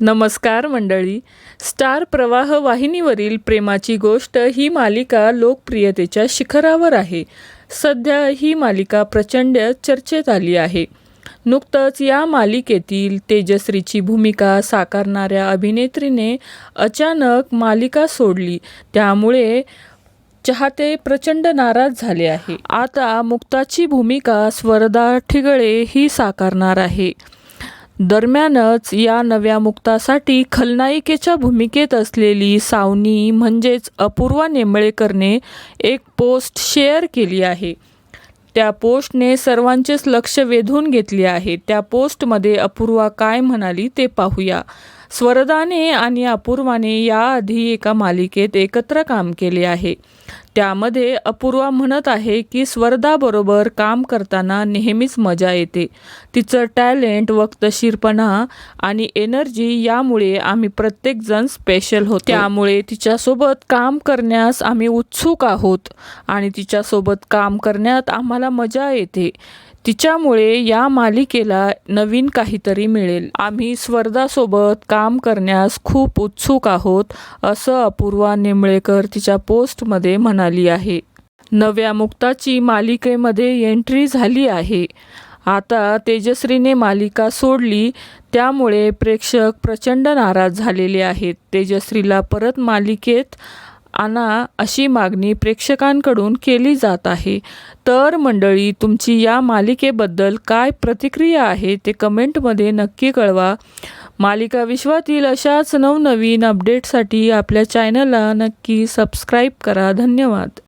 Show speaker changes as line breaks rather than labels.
नमस्कार मंडळी. स्टार प्रवाह वाहिनीवरील प्रेमाची गोष्ट ही मालिका लोकप्रियतेच्या शिखरावर आहे. सध्या ही मालिका प्रचंड चर्चेत आली आहे. नुकतंच या मालिकेतील तेजश्रीची भूमिका साकारणाऱ्या अभिनेत्रीने अचानक मालिका सोडली. त्यामुळे चाहते प्रचंड नाराज झाले आहे. आता मुक्ताची भूमिका स्वरदा ठिगळे ही साकारणार आहे. दरम्यानच या नव्या मुक्तासाठी खलनायिकेच्या भूमिकेत असलेली सावनी म्हणजेच अपूर्वा नेमळेकरने एक पोस्ट शेअर केली आहे. त्या पोस्टने सर्वांचेच लक्ष वेधून घेतले आहे. त्या पोस्टमध्ये अपूर्वा काय म्हणाली ते पाहूया. स्वरदाने आणि अपूर्वाने याआधी एका मालिकेत एकत्र काम केले आहे. त्यामध्ये अपूर्वा म्हणत आहे की स्वरदाबरोबर काम करताना नेहमीच मजा येते. तिचं टॅलेंट वक्तशीरपणा आणि एनर्जी यामुळे आम्ही प्रत्येकजण स्पेशल होतो. त्यामुळे तिच्यासोबत काम करण्यास आम्ही उत्सुक आहोत आणि तिच्यासोबत काम करण्यात आम्हाला मजा येते. तिच्यामुळे या मालिकेला नवीन काहीतरी मिळेल. आम्ही स्वर्धासोबत काम करण्यास खूप उत्सुक आहोत असं अपूर्वा निंबळेकर तिच्या पोस्टमध्ये म्हणाली आहे. नव्या मुक्ताची मालिकेमध्ये एंट्री झाली आहे. आता तेजश्रीने मालिका सोडली त्यामुळे प्रेक्षक प्रचंड नाराज झालेले आहेत. तेजश्रीला परत मालिकेत आणा अशी मागणी प्रेक्षकांकडून केली जात आहे. तर मंडळी तुमची या मालिकेबद्दल काय प्रतिक्रिया आहे ते कमेंटमध्ये नक्की कळवा. मालिका विश्वातील अशाच नवनवीन अपडेटसाठी आपल्या चॅनलला नक्की सबस्क्राईब करा. धन्यवाद.